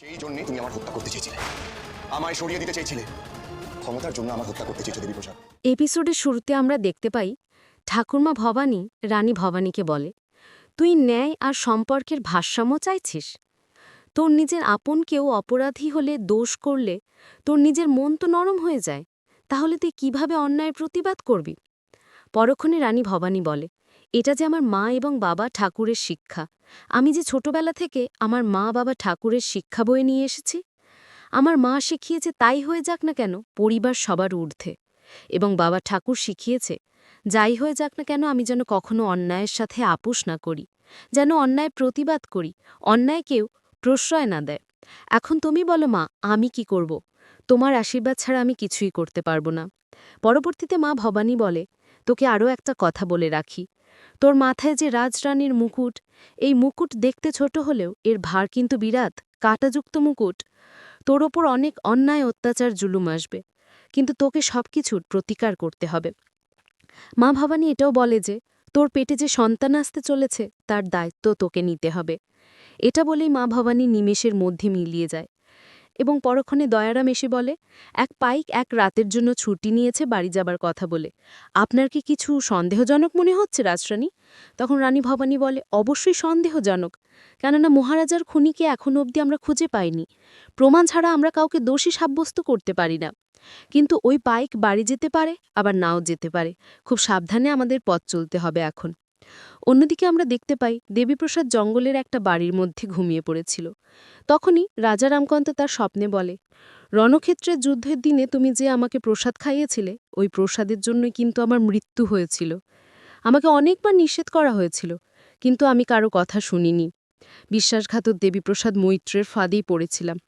সেই জন্যই তুমি আমার হত্যা করতে চেয়েছিলে। আমায় সরিয়ে দিতে চেয়েছিলে। ক্ষমতার জন্য আমার হত্যা করতে চেয়েছো দেবীপ্রসাদ। এপিসোডের শুরুতে আমরা দেখতে পাই, ঠাকুরমা ভবানী রানী ভবানীকে বলে, তুই ন্যায় আর সম্পর্কের ভারসাম্য চাইছিস? তোর নিজের আপন কেউ অপরাধী হলে দোষ করলে তোর নিজের মন তো নরম হয়ে যায়। তাহলে তুই কীভাবে অন্যায়ের প্রতিবাদ করবি? পরক্ষণে রানী ভবানী বলে এটা যে আমার মা এবং বাবা ঠাকুরের শিক্ষা। আমি যে ছোটবেলা থেকে আমার মা, বাবা ঠাকুরের শিক্ষা বয়ে নিয়ে এসেছি, আমার মা শিখিয়েছে তাই হয়ে যাক না কেন পরিবার সবার ঊর্ধ্বে। এবং বাবা ঠাকুর শিখিয়েছে, যাই হয়ে যাক না কেন আমি যেন কখনো অন্যায়ের সাথে আপোষ না করি, যেন অন্যায় প্রতিবাদ করি, অন্যায় কেউ প্রশ্রয় না দেয়। এখন তুমি বলো মা, আমি কি করব? তোমার আশীর্বাদ ছাড়া আমি কিছুই করতে পারব না। পরবর্তীতে মা ভবানী বলে, তোকে আরও একটা কথা বলে রাখি তোর মাথায় যে রাজরানীর মুকুট, এই মুকুট দেখতে ছোট হলেও এর ভার কিন্তু বিরাট, কাটাযুক্ত মুকুট। তোর ওপর অনেক অন্যায় অত্যাচার জুলুম আসবে, কিন্তু তোকে সবকিছুর প্রতিকার করতে হবে। মা ভবানী এটাও বলে যে, তোর পেটে যে সন্তান আসতে চলেছে, তার দায়িত্ব তোকে নিতে হবে। এটা বলেই মা ভবানী নিমেষের মধ্যে মিলিয়ে যায়। এবং পরক্ষণে দয়ারাম এসে বলে, এক পাইক এক রাতের জন্য ছুটি নিয়েছে বাড়ি যাবার কথা বলে। আপনার কি কিছু সন্দেহজনক মনে হচ্ছে রাজরানী? তখন রানী ভবানী বলে, অবশ্যই সন্দেহজনক। কেননা মহারাজার খুনিকে এখনও অবধি আমরা খুঁজে পাইনি। প্রমাণ ছাড়া আমরা কাউকে দোষী সাব্যস্ত করতে পারি না। কিন্তু ওই পাইক বাড়ি যেতে পারে, আবার নাও যেতে পারে। খুব সাবধানে আমাদের পথ চলতে হবে এখন। অন্যদিকে আমরা দেখতে পাই দেবীপ্রসাদ জঙ্গলের একটা বাড়ির মধ্যে ঘুমিয়ে পড়েছিল। তখনই রাজা রামকান্ত তার স্বপ্নে বলে, রণক্ষেত্রের যুদ্ধের দিনে তুমি যে আমাকে প্রসাদ খাইয়েছিলে, ওই প্রসাদের জন্যই কিন্তু আমার মৃত্যু হয়েছিল। আমাকে অনেকবার নিষেধ করা হয়েছিল, কিন্তু আমি কারও কথা শুনিনি। বিশ্বাসঘাতক দেবীপ্রসাদ মৈত্রের ফাঁদেই পড়েছিলাম।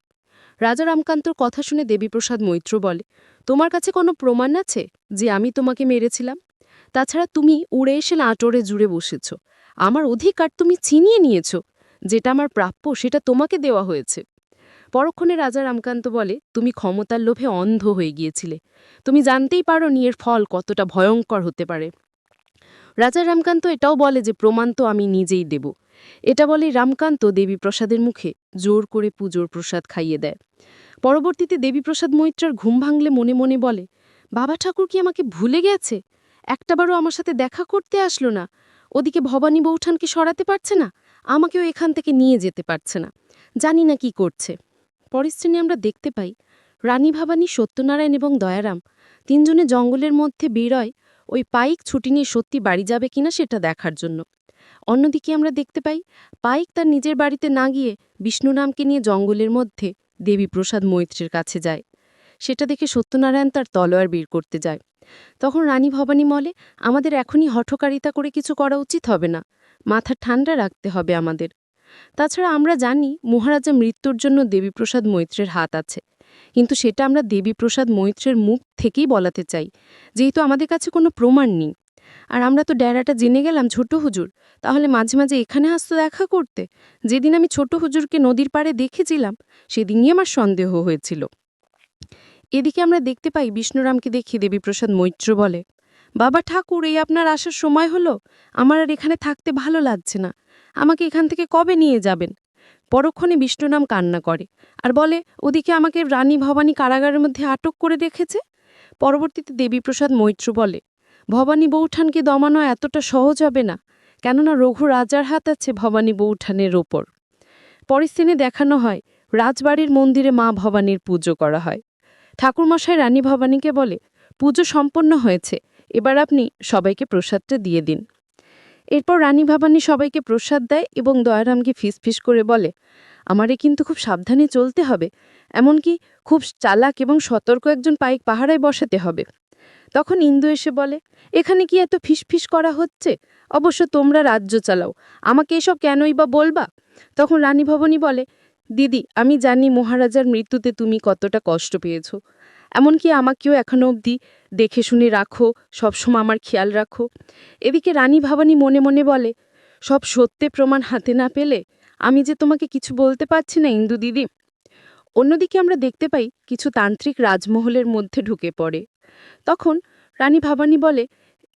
রাজা রামকান্তর কথা শুনে দেবীপ্রসাদ মৈত্র বলে, তোমার কাছে কোনো প্রমাণ আছে যে আমি তোমাকে মেরেছিলাম? তাছাড়া তুমি উড়ে এসে নাটোরে জুড়ে বসেছ। আমার অধিকার তুমি ছিনিয়ে নিয়েছ। যেটা আমার প্রাপ্য, সেটা তোমাকে দেওয়া হয়েছে। পরক্ষণে রাজা রামকান্ত বলে, তুমি ক্ষমতার লোভে অন্ধ হয়ে গিয়েছিলে। তুমি জানতেই পারো এর ফল কতটা ভয়ঙ্কর হতে পারে। রাজা রামকান্ত এটাও বলে যে, প্রমাণ তো আমি নিজেই দেব। এটা বলে রামকান্ত দেবীপ্রসাদের মুখে জোর করে পুজোর প্রসাদ খাইয়ে দেয়। পরবর্তীতে দেবীপ্রসাদ মৈত্রার ঘুম ভাঙলে মনে মনে বলে, বাবা ঠাকুর কি আমাকে ভুলে গেছে? একটাবারও আমার সাথে দেখা করতে আসলো না। ওদিকে ভবানী বৌঠানকে সরাতে পারছে না, আমাকেও এখান থেকে নিয়ে যেতে পারছে না। জানি না কি করছে। পরের শ্রেণি আমরা দেখতে পাই, রানী ভাবানী, সত্যনারায়ণ এবং দয়ারাম। তিনজনে জঙ্গলের মধ্যে বেরোয়, ওই পাইক ছুটি নিয়ে সত্যি বাড়ি যাবে কিনা সেটা দেখার জন্য। অন্যদিকে আমরা দেখতে পাই, পাইক তার নিজের বাড়িতে না গিয়ে বিষ্ণুরামকে নিয়ে জঙ্গলের মধ্যে দেবীপ্রসাদ মৈত্রের কাছে যায়। সেটা দেখে সত্যনারায়ণ তার তলোয়ার বের করতে যায়। তখন রানী ভবানী বলে আমাদের এখনই হঠকারিতা করে কিছু করা উচিত হবে না। মাথা ঠান্ডা রাখতে হবে আমাদের। তাছাড়া আমরা জানি মহারাজা মৃত্যুর জন্য দেবীপ্রসাদ মৈত্রের হাত আছে। কিন্তু সেটা আমরা দেবীপ্রসাদ মৈত্রের মুখ থেকেই বলাতে চাই। যেহেতু আমাদের কাছে কোনো প্রমাণ নেই। আর আমরা তো ডেরাটা জেনে গেলাম ছোট হুজুর। তাহলে মাঝে মাঝে এখানে আসতো দেখা করতে? যেদিন আমি ছোট হুজুরকে নদীর পাড়ে দেখেছিলাম, সেদিনই আমার সন্দেহ হয়েছিল। এদিকে আমরা দেখতে পাই বিষ্ণুরামকে দেখে দেবীপ্রসাদ মৈত্র বলে, বাবা ঠাকুর, এই আপনার আসার সময় হলো? আমার আর এখানে থাকতে ভালো লাগছে না। আমাকে এখান থেকে কবে নিয়ে যাবেন? পরক্ষণে বিষ্ণুরাম কান্না করে আর বলে, ওদিকে আমাকে রানী ভবানী কারাগারের মধ্যে আটক করে রেখেছে? পরবর্তীতে দেবীপ্রসাদ মৈত্র বলে, ভবানী বৌঠানকে দমানো এতটা সহজ হবে না, কেননা রঘু রাজার হাত আছে ভবানী বৌঠানের ওপর। পরের দেখানো হয়, রাজবাড়ির মন্দিরে মা ভবানীর পুজো করা হয়। ঠাকুরমশাই রানী ভবানীকে বলে, পুজো সম্পন্ন হয়েছে, এবার আপনি সবাইকে প্রসাদটা দিয়ে দিন। এরপর রানী ভবানী সবাইকে প্রসাদ দেয় এবং দয়ারামকে ফিসফিস করে বলে, আমারে কিন্তু খুব সাবধানে চলতে হবে, এমনকি খুব চালাক এবং সতর্ক একজন পাইক পাহারায় বসাতে হবে। তখন ইন্দু এসে বলে, এখানে কি এত ফিসফিস করা হচ্ছে? অবশ্য তোমরা রাজ্য চালাও, আমাকে এসব কেনই বা বলবা? তখন রানী ভবনী বলে দিদি, আমি জানি মহারাজার মৃত্যুতে তুমি কতটা কষ্ট পেয়েছ। এমনকি আমাকেও এখনও অবধি দেখে শুনে রাখো, সবসময় আমার খেয়াল রাখো। এদিকে রানী ভাবানী মনে মনে বলে, সব সত্যে প্রমাণ হাতে না পেলে আমি যে তোমাকে কিছু বলতে পারছি না, ইন্দু দিদি। অন্যদিকে আমরা দেখতে পাই কিছু তান্ত্রিক রাজমহলের মধ্যে ঢুকে পড়ে। তখন রানী ভাবানী বলে,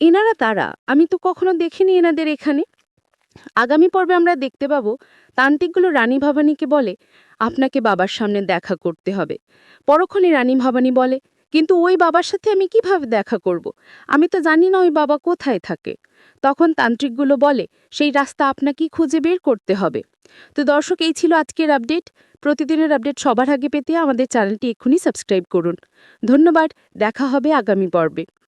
এনারা তারা? আমি তো কখনো দেখিনি এনাদের এখানে। আগামী পর্বে আমরা দেখতে পাবো তান্ত্রিকগুলো রানী ভবানীকে বলে, আপনাকে বাবার সামনে দেখা করতে হবে। পরক্ষণে রানী ভবানী বলে, কিন্তু ওই বাবার সাথে আমি কীভাবে দেখা করব? আমি তো জানি না ওই বাবা কোথায় থাকে। তখন তান্ত্রিকগুলো বলে, সেই রাস্তা আপনাকেই খুঁজে বের করতে হবে। তো দর্শক, এই ছিল আজকের আপডেট। প্রতিদিনের আপডেট সবার আগে পেতে আমাদের চ্যানেলটি এক্ষুনি সাবস্ক্রাইব করুন। ধন্যবাদ, দেখা হবে আগামী পর্বে।